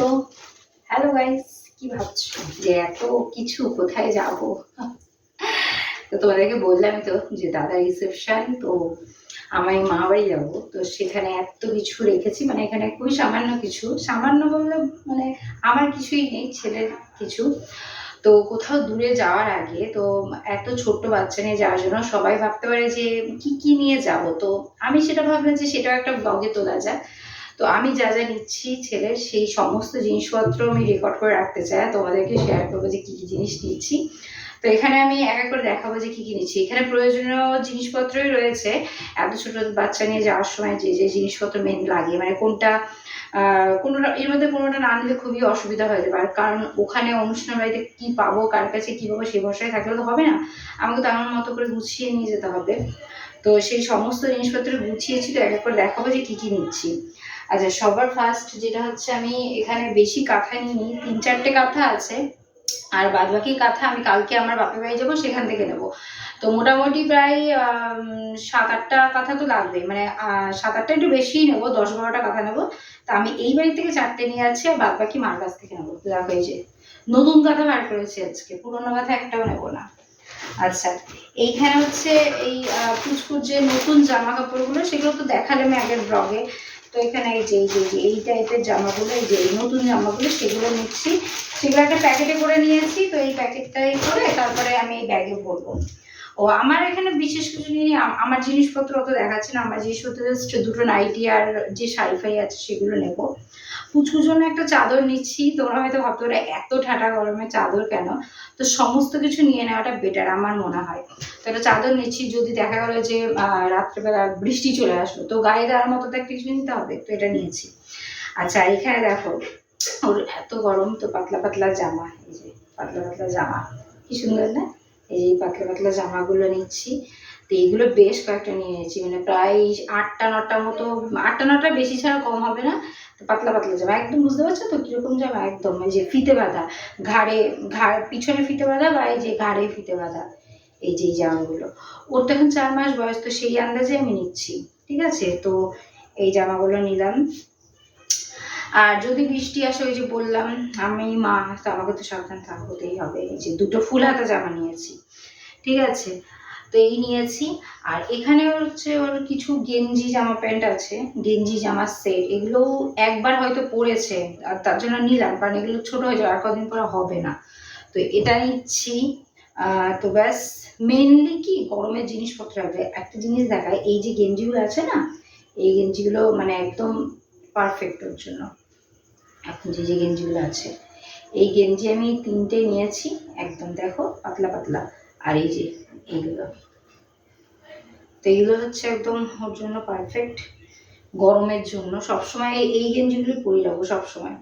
তো hello guys কি ভাবছ? যে এত কিছু কোথায় যাব? তো তোমাদেরকে বললামই তো যে দাদা রিসেপশন তো আমি মা বাড়ি যাব। তো সেখানে এত কিছু রেখেছি মানে এখানে খুবই সামান্য কিছু। সামান্য বললে মানে আমার কিছুই নেই, ছেলের কিছু। তো কোথাও দূরে যাওয়ার আগে তো এত ছোট্ট বাচ্চা নিয়ে যাওয়ার জন্য সবাই ভাবতে পারে যে কি কি নিয়ে যাব? তো আমি সেটা ভাবলাম যে সেটাও একটা ব্লগে তোলা যায় তো আমি যা যা নিচ্ছি ছেলের সেই সমস্ত জিনিসপত্র আমি রেকর্ড করে রাখতে চাই তোমাদেরকে শেয়ার করব যে কী কী জিনিস নিচ্ছি। তো এখানে আমি এক এক করে দেখাবো যে কী কী নিচ্ছি। এখানে প্রয়োজনীয় জিনিসপত্রই রয়েছে। এত ছোট বাচ্চা নিয়ে যাওয়ার সময় যে যে জিনিসপত্র মেন লাগে। মানে কোনটা কোনোটা এর মধ্যে কোনোটা না নিলে খুবই অসুবিধা হয়ে যাবে কারণ ওখানে অনুষ্ঠান বাড়িতে কি পাবো, কার কাছে কি পাবো সেই ভরসায় থাকলে তো হবে না। আমাকে তো আমার মতো করে গুছিয়ে নিয়ে যেতে হবে। তো সেই সমস্ত জিনিসপত্র গুছিয়েছি, তো এক এক করে দেখাবো যে কী কী নিচ্ছি। আচ্ছা সবার ফার্স্ট যেটা হচ্ছে আমি এখানে বেশি কাঁথা নিইনি, তিন চারটে কাঁথা আছে, আর বাদ বাকি কাঁথা আমি কালকে আমার বাপের বাড়ি যাব, সেখান থেকে নেব। তো মোটামুটি প্রায় সাত আটটা কাঁথা তো লাগবেই মানে সাত আটটা একটু বেশিই নেব, দশ বারোটা কাঁথা নেব। তা আমি এই বাড়ি থেকে চারটে নিয়ে যাচ্ছি, আর বাদ বাকি মার কাছ থেকে নেব। দেখো যে, নতুন কাঁথা বার করেছি আজকে, পুরোনো কাঁথা একটাও নেব না। আচ্ছা এইখানে হচ্ছে এই পুচকুর যে নতুন জামা কাপড়গুলো, সেগুলো তো দেখালে আমি আগের ব্লগে তো এখানে এই যে এই যে, এই টাইপের জামাগুলো, এই যে, এই নতুন জামাগুলো, সেগুলো নিচ্ছি। সেগুলো একটা প্যাকেটে করে নিয়েছি, তো এই প্যাকেটটাই করে তারপরে আমি এই ব্যাগে ভরবো ও, আমার এখানে বিশেষ কিছু নিয়ে আমার জিনিসপত্র অত দেখাচ্ছে না, আমার জিনিসপত্র জাস্ট দুটো নাইটি আর যে শাড়ি ফাই আছে, সেগুলো নেব। পুচকুর জন্য একটা চাদর নিচ্ছি। তোমরা হয়তো ভাবতে পারো, এত ঠাটা গরমে চাদর কেন? তো সমস্ত কিছু নিয়ে নেওয়াটা বেটার আমার মনে হয়। তো একটা চাদর নিচ্ছি, যদি দেখা গেলো যে রাত্রেবেলা বৃষ্টি চলে আসলো, তো গায়ে দেওয়ার মতো তো একটা কিছু নিতে হবে, তো এটা নিয়েছি। আচ্ছা এখানে দেখো, ওর এত গরম, তো পাতলা পাতলা জামা, এই যে পাতলা পাতলা জামা, কি সুন্দর না? এই পাতলা পাতলা জামাগুলো নিচ্ছি। তো এইগুলো বেশ কয়েকটা নিয়ে নিয়েছি মানে প্রায় আটটা নটা মতো, আটটা নটা বেশি ছাড়া কম হবে না। পাতলা পাতলা জামা, একদম বুঝতে পারছ তো? কীরকম জামা? একদম, এই যে ফিতে বাঁধা, ঘাড়ে, ঘাড়, পিছনে ফিতে বাঁধা বা এই যে ঘাড়ে ফিতে বাঁধা, এই যে এই জামাগুলো। ওর তো এখন চার মাস বয়স, তো সেই আন্দাজে আমি নিচ্ছি, ঠিক আছে? তো এই জামাগুলো নিলাম। আর যদি বৃষ্টি আসে, ওই যে বললাম, আমি, মা, তো আমাকে তো সাবধান থাকতেই হবে। এই যে দুটো ফুল হাতা জামা নিয়েছি, ঠিক আছে? তো এই নিয়েছি। আর এখানে হচ্ছে ওর কিছু গেঞ্জি জামা প্যান্ট আছে, গেঞ্জি জামার সেট এগুলো একবার হয়তো পরেছে, আর তার জন্য নিলাম, কারণ এগুলো ছোট হয়ে যাবে, আর কদিন পরে হবে না। তো এটা নিচ্ছি। তো ব্যাস মেনলি কি? গরমের জিনিসপত্র আছে। একটা জিনিস দেখায় এই যে গেঞ্জিগুলো আছে না, এই গেঞ্জিগুলো মানে একদম পারফেক্ট ওর জন্য। এখন যে যে গেঞ্জিগুলো আছে, এই গেঞ্জি আমি তিনটে নিয়েছি, একদম দেখো, পাতলা পাতলা। আর এই যে এইগুলো তো এইগুলো হচ্ছে একদম ওর জন্য পারফেক্ট গরমের জন্য। সবসময় এই- এই গেঞ্জিগুলো পরে যাব সবসময়।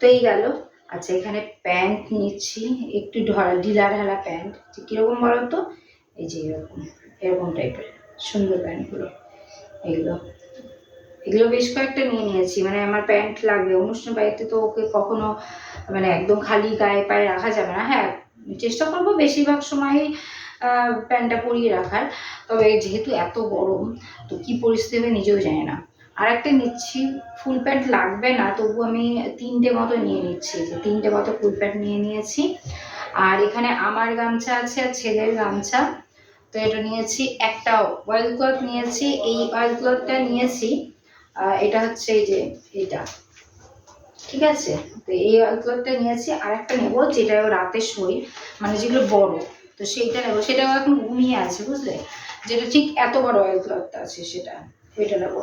তো এই গেল। আচ্ছা এখানে প্যান্ট নিচ্ছি। একটু ঢলা ঢিলা ঢালা প্যান্ট। কীরকম বলো তো এই যে এরকম এরকম টাইপের সুন্দর প্যান্টগুলো। এগুলো। এগুলো বেশ কয়েকটা নিয়ে নিয়েছি। মানে আমার প্যান্ট লাগবে। অনুষ্ঠান বাড়িতে তো ওকে কখনো মানে একদম খালি গায়ে পায়ে রাখা যাবে না। হ্যাঁ চেষ্টা করব বেশিরভাগ সময়ই প্যান্টটা পরিয়ে রাখার। তবে যেহেতু এত গরম, তো কি পরিস্থিতি হবে নিজেও জানি না। আর একটা নিচ্ছি, ফুল প্যান্ট লাগবে না, তবু আমি তিনটে মতো নিয়ে নিচ্ছি। যে তিনটে মতো ফুল প্যান্ট নিয়ে নিয়েছি। আর এখানে আমার গামছা আছে আর ছেলের গামছা। তো এটা নিয়েছি, একটা অয়েল ক্লথ নিয়েছি। এই অয়েল ক্লথটা নিয়েছি এটা হচ্ছে এই যে, এটা। ঠিক আছে? তো এই ক্লথটা নিয়েছি আর একটা নেব যেটা রাতে শোই মানে যেগুলো বড়। তো সেইটা নেব। সেটাও এখন ঘুমিয়ে আছে বুঝলে? যেটা ঠিক এত বড় অয়েল ক্লথটা আছে সেটা ওইটা নেব।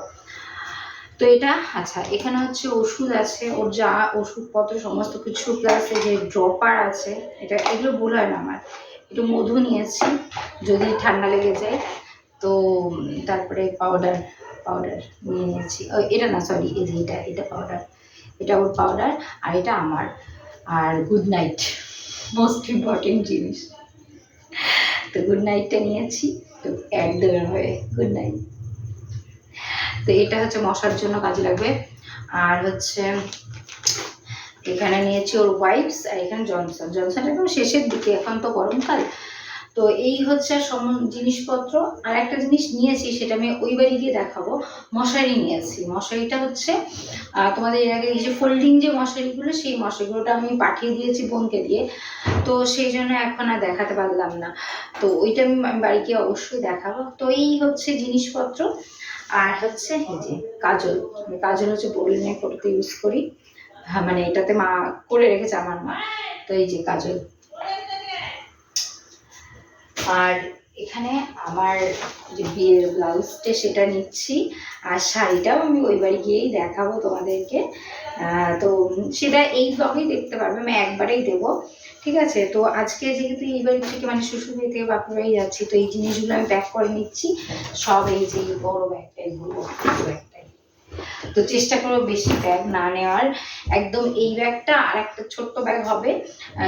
তো এটা আচ্ছা এখানে হচ্ছে ওষুধ আছে ওর যা ওষুধপত্র সমস্ত কিছু প্লাস যে ড্রপার আছে এটা এগুলো ভুল হয় না আমার। একটু মধু নিয়েছি যদি ঠান্ডা লেগে যায় তো তারপরে পাউডার পাউডার নিয়ে নিয়েছি। ও, এটা না সরি এই এটা এটা পাউডার এটা ওর পাউডার আর এটা আমার। আর গুড নাইট মোস্ট ইম্পর্টেন্ট জিনিস। তো গুড নাইটটা নিয়েছি, তো একদম হয়ে গুড নাইট তো এটা হচ্ছে মশার জন্য কাজে লাগবে। আর হচ্ছে এখানে নিয়েছি ওর ওয়াইপস আর এখানে জনসন জনসন একদম শেষের দিকে, এখন তো গরমকাল। তো এই হচ্ছে সম জিনিসপত্র। আর একটা জিনিস নিয়েছি, সেটা আমি ওই বাড়ি গিয়ে দেখাবো। মশারি নিয়েছি। মশারিটা হচ্ছে তোমাদের এর আগে এই যে ফোল্ডিং যে মশারিগুলো, সেই মশারিগুলোটা আমি পাঠিয়ে দিয়েছি বোনকে দিয়ে। তো সেই জন্য এখন আর দেখাতে পারলাম না। তো ওইটা আমি বাড়ি গিয়ে অবশ্যই দেখাবো। তো এই হচ্ছে জিনিসপত্র। আর হচ্ছে এই যে কাজল। কাজল হচ্ছে বোরিংয়ে করতে ইউজ করি। হ্যাঁ মানে এটাতে মা করে রেখেছে আমার মা। তো এই যে কাজল। আর এখানে আমার যে বিয়ের ব্লাউজটা সেটা নিচ্ছি, আর শাড়িটাও আমি ওই বাড়ি গিয়েই দেখাবো তোমাদেরকে। তো সেটা এই ব্লগেই দেখতে পারবে, আমি একবারেই দেবো। ঠিক আছে? তো আজকে যেহেতু এই বাড়ি থেকে মানে শ্বশুর বাড়ি থেকে বাপের বাড়ি যাচ্ছি, তো এই জিনিসগুলো আমি প্যাক করে নিচ্ছি। সব এই যে বড় ব্যাগটাই বড় তো চেষ্টা করব বেশি ব্যাগ না নেওয়ার। একদম এই ব্যাগটা আর একটা ছোট্ট ব্যাগ হবে।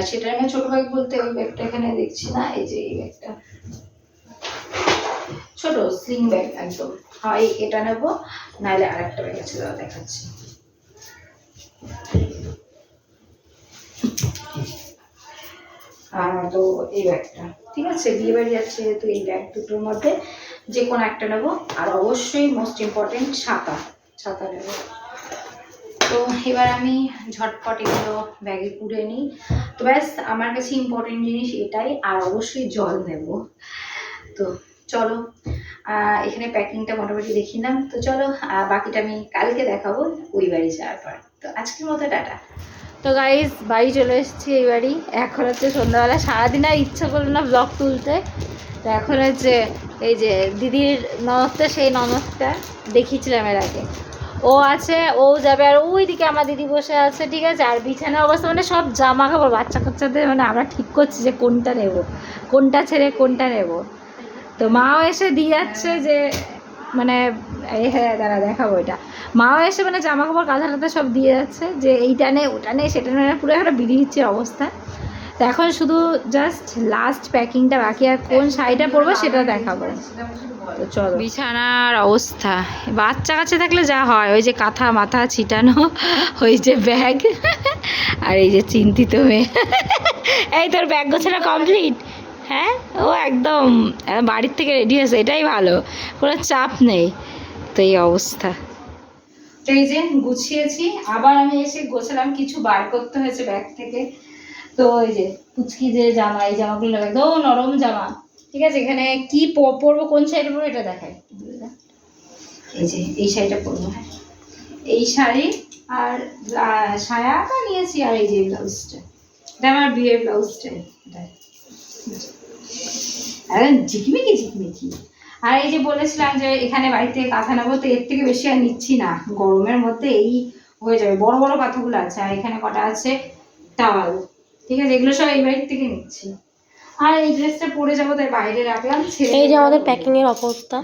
সেটা আমি ছোট ব্যাগ বলতে ওই ব্যাগটা এখানে দেখছি না, এই যে এই ব্যাগটা ছোট স্লিং ব্যাগ একদম। হয়, এটা নেব, নাহলে আর একটা ব্যাগ আছে দেখাচ্ছি। তো এই ব্যাগটা ঠিক আছে বিয়ে বাড়ি যাচ্ছে যেহেতু এই ব্যাগ দুটোর মধ্যে। যে কোনো একটা নেব। আর অবশ্যই মোস্ট ইম্পর্টেন্ট ছাতা ছাতা নেব। তো এবার আমি ঝটপট এগুলো ব্যাগে পুড়ে নিই। তো ব্যাস, আমার কাছে ইম্পর্টেন্ট জিনিস এটাই, আর অবশ্যই জল নেব। তো চলো এখানে প্যাকিংটা মোটামুটি দেখি নাম তো চলো বাকিটা আমি কালকে দেখাবো, ওই বাড়ি যাওয়ার পর। তো আজকের মতো টাটা। তো গাইজ বাড়ি চলে এসেছি এই বাড়ি। এখন হচ্ছে সন্ধ্যাবেলা। সারাদিন আর ইচ্ছা করল না ব্লগ তুলতে। তো এখন হচ্ছে এই যে দিদির ননদটা, সেই ননদটা দেখিয়েছিলাম এর আগে। ও আছে, ও যাবে, আর ওই দিকে আমার দিদি বসে আছে, ঠিক আছে? আর বিছানার অবস্থা মানে সব জামা কাপড় বাচ্চা কাচ্চাদের মানে আমরা ঠিক করছি যে কোনটা নেব, কোনটা ছেড়ে কোনটা নেব। তো মাও এসে দিয়ে যাচ্ছে যে মানে এই হ্যাঁ দাঁড়া, দেখাবো এটা। মাও এসে মানে জামা কাপড় টাথা সব দিয়ে যাচ্ছে যে এইটা নে, ওটা নে, সেটা নে পুরো একটা বিড়ির অবস্থা। তো এখন শুধু জাস্ট লাস্ট প্যাকিংটা বাকি আর কোন শাড়িটা পরবো সেটা দেখাবো। তো চলো। বিছানার অবস্থা। বাচ্চা কাছে থাকলে যা হয় ওই যে কাঁথা মাথা ছিটানো ওই যে ব্যাগ আর এই যে চিন্তিত মেয়ে। এই তোর ব্যাগ গোছানো কমপ্লিট হ্যাঁ? ও একদম বাড়ির থেকে রেডি হয়েছে এটাই ভালো। কোনো চাপ নেই। তো এই অবস্থা। তো এই যে গুছিয়েছি আবার আমি এসে গোছালাম কিছু বার করতে হয়েছে ব্যাগ থেকে। তো এই যে পুচকি যে জামা, এই জামাগুলো একদম নরম জামা। ঠিক আছে, এখানে কি পরবো কোন শাড়িটা পরবো এটা দেখাই। এই যে, এই শাড়িটা পরবো হ্যাঁ। এই শাড়ি আর সায়াটা নিয়েছি আর এই যে ব্লাউজটা। এটা আমার বিয়ের ব্লাউজটা এটা ঝিকমিকি ঝিকমিকি। আর এই যে বলেছিলাম যে এখানে বাড়িতে কাঁথা নেব, তো এর থেকে বেশি আর নিচ্ছি না। গরমের মধ্যে এই হয়ে যাবে। বড় বড় কাঁথাগুলো আছে, আর এখানে কটা আছে? টাওয়াল। ঠিক আছে এগুলো সব এই বাড়ির থেকে নিচ্ছি। আর এই ড্রেসটা পরে যাব তাই বাইরে রাখলাম ছেড়ে এই যে আমাদের। প্যাকিং এর অবস্থা।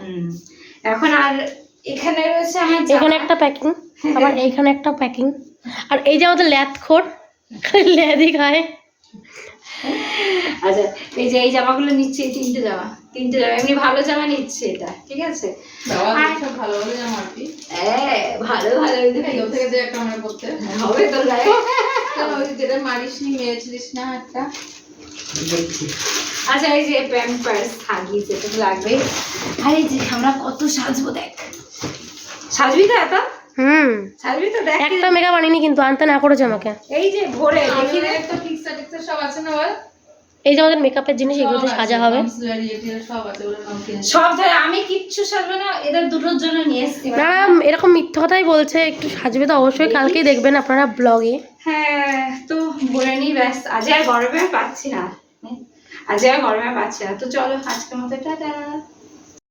এখন আর এখানে রয়েছে আমার। এখানে একটা প্যাকিং আবার এইখানে একটা প্যাকিং আর এই যে আমাদের ল্যাদ খোর ল্যাদি খায়। আচ্ছা এই যে এই জামাগুলো নিচ্ছে এই তিনটে জামা তিনটে জামা এমনি ভালো জামা নিচ্ছে এটা ঠিক আছে? আর- সব ভালো ভালো জামা আর কি? হ্যাঁ ভালো ভালো থেকে একটা মনে করতে হবে তো গায়ে। ওই যেটা মারিস নি মেয়েছিলিস না একটা? আচ্ছা এই যে প্যাম্পার্স থাকি যেটা লাগবে। আরে যে আমরা কত সাজবো দেখ। সাজবি তো এত? হুম। সাজবি তো দেখ। একটা মেকআপ আনিনি কিন্তু আনতে না করেছে আমাকে। এই যে ভোরে দেখি টিক্সার সব আছে না বল? এই যে আমাদের মেকআপের জিনিস এগুলোতে সাজা হবে। সব ধরে আমি কিচ্ছু সাজবে না এদের দুটোর জন্য নিয়ে এসেছি। না এরকম মিথ্যা কথাই বলছে একটু সাজবে তো অবশ্যই কালকেই দেখবেন আপনারা ব্লগে হ্যাঁ তো বলে নি ব্যাস আজ আর গরমে পাচ্ছি না। আজ আর গরমে পাচ্ছি না। তো চলো আজকের মতো টাটা।